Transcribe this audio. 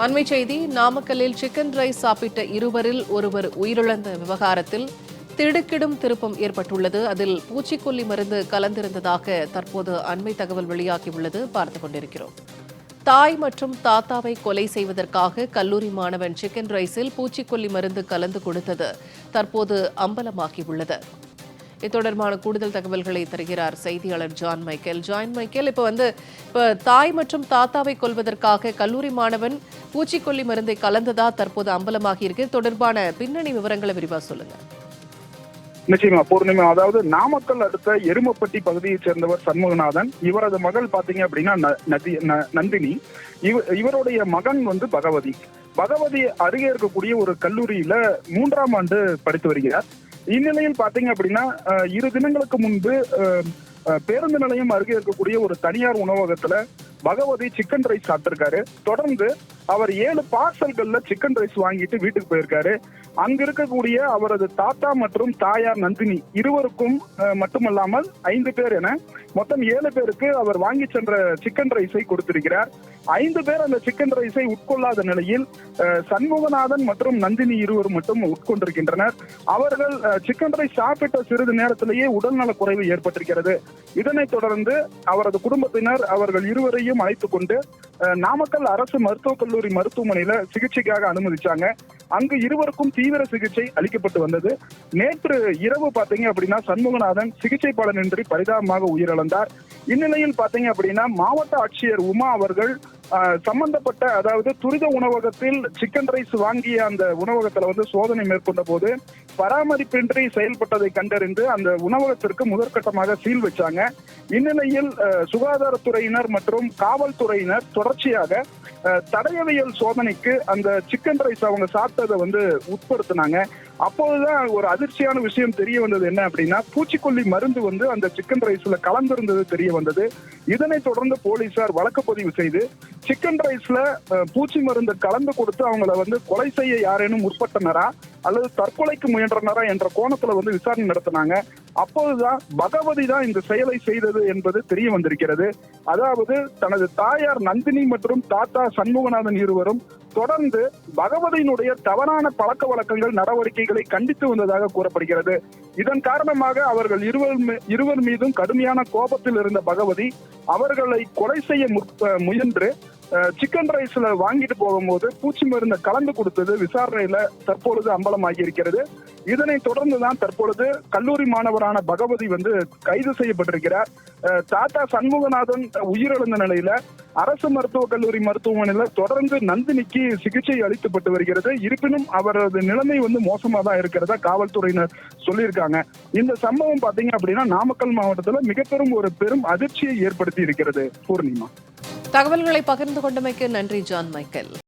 அண்மை செய்தி நாமக்கல்லில் சிக்கன் ரைஸ் சாப்பிட்ட இருவரில் ஒருவர் உயிரிழந்த விவகாரத்தில் திடுக்கிடும் திருப்பம் ஏற்பட்டுள்ளது. அதில் பூச்சிக்கொல்லி மருந்து கலந்திருந்ததாக தற்போது அண்மை தகவல் வெளியாகியுள்ளது. பார்த்துக் கொண்டிருக்கிறோம். தாய் மற்றும் தாத்தாவை கொலை செய்வதற்காக கல்லூரி மாணவன் சிக்கன் ரைஸில் பூச்சிக்கொல்லி மருந்து கலந்து கொடுத்தது தற்போது அம்பலமாகியுள்ளது. இது தொடர்பான கூடுதல் தகவல்களை தருகிறார் செய்தியாளர் ஜான் மைக்கேல். ஜான் மைக்கேல் இப்போ வந்து இப்போ தாய் மற்றும் தாத்தாவை கொல்வதற்காக கல்லூரி மாணவன் பூச்சிக்கொல்லி மருந்தை கலந்ததா தற்போது அம்பலமாகி இருக்கு. தொடர்பான பின்னணி விவரங்களை விரிவா சொல்லுங்க. நிச்சயமா பூர்ணிமா அதாவது நாமக்கல் அடுத்த எருமப்பட்டி பகுதியைச் சேர்ந்தவர் சண்முகநாதன் இவரது மகள் பாத்தீங்க அப்படின்னா ந- நதி நந்தினி. இவ இவருடைய மகன் வந்து பகவதி. பகவதி அருகே இருக்கக்கூடிய ஒரு கல்லூரியில மூன்றாம் ஆண்டு படித்து வருகிறார். இந்நிலையில் பாத்தீங்க அப்படின்னா இரு தினங்களுக்கு முன்பு அஹ், அஹ், பேருந்து நிலையம் அருகே இருக்கக்கூடிய ஒரு தனியார் உணவகத்துல பகவதி சிக்கன் ரைஸ் சாப்பிட்டிருக்காரு. தொடர்ந்து அவர் ஏழு பார்சல்கள்ல சிக்கன் ரைஸ் வாங்கிட்டு வீட்டுக்கு போயிருக்காரு. அங்க இருக்கக்கூடிய அவரது தாத்தா மற்றும் தாயார் நந்தினி இருவருக்கும் மட்டுமல்லாமல் ஐந்து பேர் என மொத்தம் ஏழு பேருக்கு அவர் வாங்கி சென்ற சிக்கன் ரைஸை கொடுத்திருக்கிறார். ஐந்து பேர் அந்த சிக்கன் ரைஸை உட்கொள்ளாத நிலையில் சண்முகநாதன் மற்றும் நந்தினி இருவர் மட்டும் உட்கொண்டிருக்கின்றனர். அவர்கள் சிக்கன் ரைஸ் சாப்பிட்ட சிறிது நேரத்திலேயே உடல்நலக் குறைவு ஏற்பட்டிருக்கிறது. இதனைத் தொடர்ந்து அவரது குடும்பத்தினர் அவர்கள் இருவரையும் அழைத்துக் கொண்டு நாமக்கல் அரசு மருத்துவக் கல்லூரி மருத்துவமனையில சிகிச்சைக்காக அனுமதிச்சாங்க. அங்கு இருவருக்கும் தீவிர சிகிச்சை அளிக்கப்பட்டு வந்தது. நேற்று இரவு பாத்தீங்க அப்படின்னா சண்முகநாதன் சிகிச்சை பலனின்றி பரிதாபமாக உயிரிழந்தார். இந்நிலையில் பாத்தீங்க அப்படின்னா மாவட்ட ஆட்சியர் உமா அவர்கள் சம்பந்தப்பட்ட அதாவது துரித உணவகத்தில் சிக்கன் ரைஸ் வாங்கிய அந்த உணவகத்துல வந்து சோதனை மேற்கொண்ட போது பராமரிப்பின்றி செயல்பட்டதை கண்டறிந்து அந்த உணவகத்திற்கு முதற்கட்டமாக சீல் வச்சாங்க. இந்நிலையில் சுகாதாரத்துறையினர் மற்றும் காவல்துறையினர் தொடர்ச்சியாக தடயவியல் சோதனைக்கு அந்த சிக்கன் ரைஸ் அவங்க சாப்பிட்டதை வந்து உட்படுத்தினாங்க. அப்போதுதான் ஒரு அதிர்ச்சியான விஷயம் தெரிய வந்தது என்ன அப்படின்னா பூச்சிக்கொல்லி மருந்து வந்து அந்த சிக்கன் ரைஸ்ல கலந்திருந்தது தெரிய வந்தது. இதனை தொடர்ந்து போலீசார் வழக்கு பதிவு செய்து சிக்கன் ரைஸ்ல பூச்சி மருந்து கலந்து கொடுத்து அவங்கள வந்து கொலை செய்ய யாரேனும் முற்பட்டனரா? அல்லது தற்கொலைக்கு முயன்றனரா என்ற கோணத்துல வந்து விசாரணை நடத்தினாங்க. அப்போதுதான் பகவதி தான் இந்த செயலை செய்தது என்பது தெரிய வந்திருக்கிறது. அதாவது தனது தாயார் நந்தினி மற்றும் தாத்தா சண்முகநாதன் இருவரும் தொடர்ந்து பகவதியினுடைய தவறான பழக்க வழக்கங்கள் நடவடிக்கைகளை கண்டித்து வந்ததாக கூறப்படுகிறது. இதன் காரணமாக அவர்கள் இருவர் இருவர் மீதும் கடுமையான கோபத்தில் இருந்த பகவதி அவர்களை கொலை செய்ய முயன்று சிக்கன் ரைஸ்ல வாங்கிட்டு போகும்போது பூச்சி மருந்தை கலந்து கொடுத்தது விசாரணையில தற்பொழுது அம்பலமாகி இருக்கிறது இதனை தொடர்ந்துதான் தற்பொழுது கல்லூரி மாணவரான பகவதி வந்து கைது செய்யப்பட்டிருக்கிறார். அஹ், தாத்தா சண்முகநாதன் உயிரிழந்த நிலையில அரசு மருத்துவக் கல்லூரி மருத்துவமனையில தொடர்ந்து நந்தினிக்கு சிகிச்சை அளிக்கப்பட்டு வருகிறது. இருப்பினும் அவரது நிலைமை வந்து மோசமா தான் இருக்கிறதா காவல்துறையினர் சொல்லியிருக்காங்க. இந்த சம்பவம் பாத்தீங்க அப்படின்னா நாமக்கல் மாவட்டத்துல மிக பெரும் ஒரு பெரும் அதிர்ச்சியை ஏற்படுத்தி இருக்கிறது. பூர்ணிமா. தகவல்களை பகிர்ந்து கொண்டமைக்கு நன்றி ஜான் மைக்கேல்.